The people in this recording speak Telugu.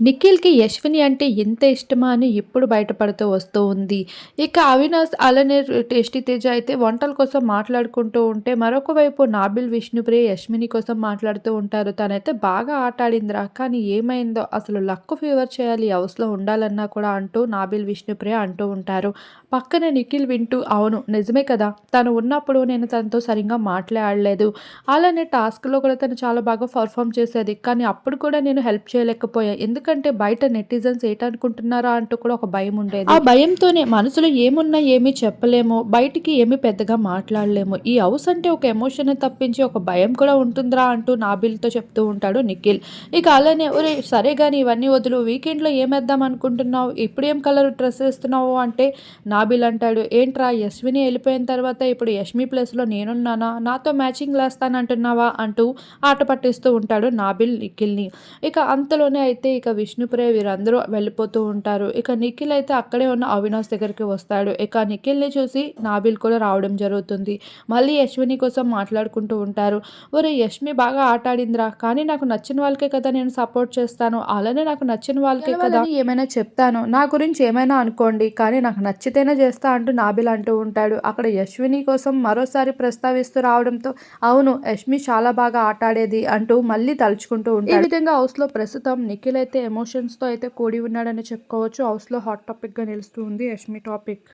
నిఖిల్‌కి యశ్విని అంటే ఎంత ఇష్టమా అని ఇప్పుడు బయటపడుతూ వస్తూ ఉంది. ఇక అవినాష్ అలానే టేస్టీ తేజ అయితే వంటల కోసం మాట్లాడుకుంటూ ఉంటే, మరొక వైపు నాబిల్, విష్ణుప్రియ యశ్విని కోసం మాట్లాడుతూ ఉంటారు. తనైతే బాగా ఆట ఆడిందిరా! కానీ ఏమైందో అసలు లక్ ఫేవర్ చేయాలి హౌస్‌లో ఉండాలన్నా కూడా అంటూ నాబిల్, విష్ణుప్రియ అంటూ ఉంటారు. పక్కనే నిఖిల్ వింటూ అవును నిజమే కదా! తను ఉన్నప్పుడు నేను తనతో సరిగ్గా మాట్లాడలేదు. అలానే టాస్క్‌లో కూడా తను చాలా బాగా పర్ఫార్మ్ చేసేది. కానీ అప్పుడు కూడా నేను హెల్ప్ చేయలేకపోయా. ఎందుకంటే బయట నెటిజన్స్ ఏటనుకుంటున్నారా అంటూ కూడా ఒక భయం ఉండేది. ఆ భయంతోనే మనసులో ఏమున్నా ఏమీ చెప్పలేము. బయటికి ఏమీ పెద్దగా మాట్లాడలేము. ఈ హౌస్ అంటే ఒక ఎమోషన్ తప్పించి ఒక భయం కూడా ఉంటుందిరా అంటూ నాబిల్‌తో చెప్తూ ఉంటాడు నిఖిల్. ఇక అలానే ఒరే సరే కానీ ఇవన్నీ వదులు వీకెండ్‌లో ఏమేద్దాం అనుకుంటున్నావు? ఇప్పుడేం కలర్ డ్రెస్ వేస్తున్నావు అంటే నాబిల్ అంటాడు ఏంట్రా యశ్విని వెళ్ళిపోయిన తర్వాత ఇప్పుడు యష్మి ప్లేస్‌లో నేనున్నానా? నాతో మ్యాచింగ్ లేస్తానంటున్నావా? అంటూ ఆట పట్టిస్తూ ఉంటాడు నాబిల్ నిఖిల్‌ని. ఇక అంతలోనే అయితే ఇక విష్ణుప్రియ వీరందరూ వెళ్ళిపోతూ ఉంటారు. ఇక నిఖిల్ అయితే అక్కడే ఉన్న అవినాష్ దగ్గరికి వస్తాడు. ఇక నిఖిల్‌ని చూసి నాబిల్ కూడా రావడం జరుగుతుంది. మళ్ళీ యశ్విని కోసం మాట్లాడుకుంటూ ఉంటారు. ఒరేయ్ యష్మి బాగా ఆట ఆడిందిరా! కానీ నాకు నచ్చిన వాళ్ళకే కదా నేను సపోర్ట్ చేస్తాను. అలానే నాకు నచ్చిన వాళ్ళకే కదా ఏమైనా చెప్తాను. నా గురించి ఏమైనా అనుకోండి. కానీ నాకు నచ్చితేనే చేస్తా అంటూ నాబిల్ అంటూ ఉంటాడు. అక్కడ యశ్విని కోసం మరోసారి ప్రస్తావిస్తూ రావడంతో అవును యష్మి చాలా బాగా ఆట ఆడేది అంటూ మళ్ళీ తలుచుకుంటూ ఉంటాడు. ఈ విధంగా హౌస్‌లో ప్రస్తుతం నిఖిల్ అయితే ఎమోషన్స్‌తో అయితే కూడి ఉన్నాడని చెప్పుకోవచ్చు. హౌస్‌లో హాట్ టాపిక్‌గా నిలుస్తుంది యష్మి టాపిక్.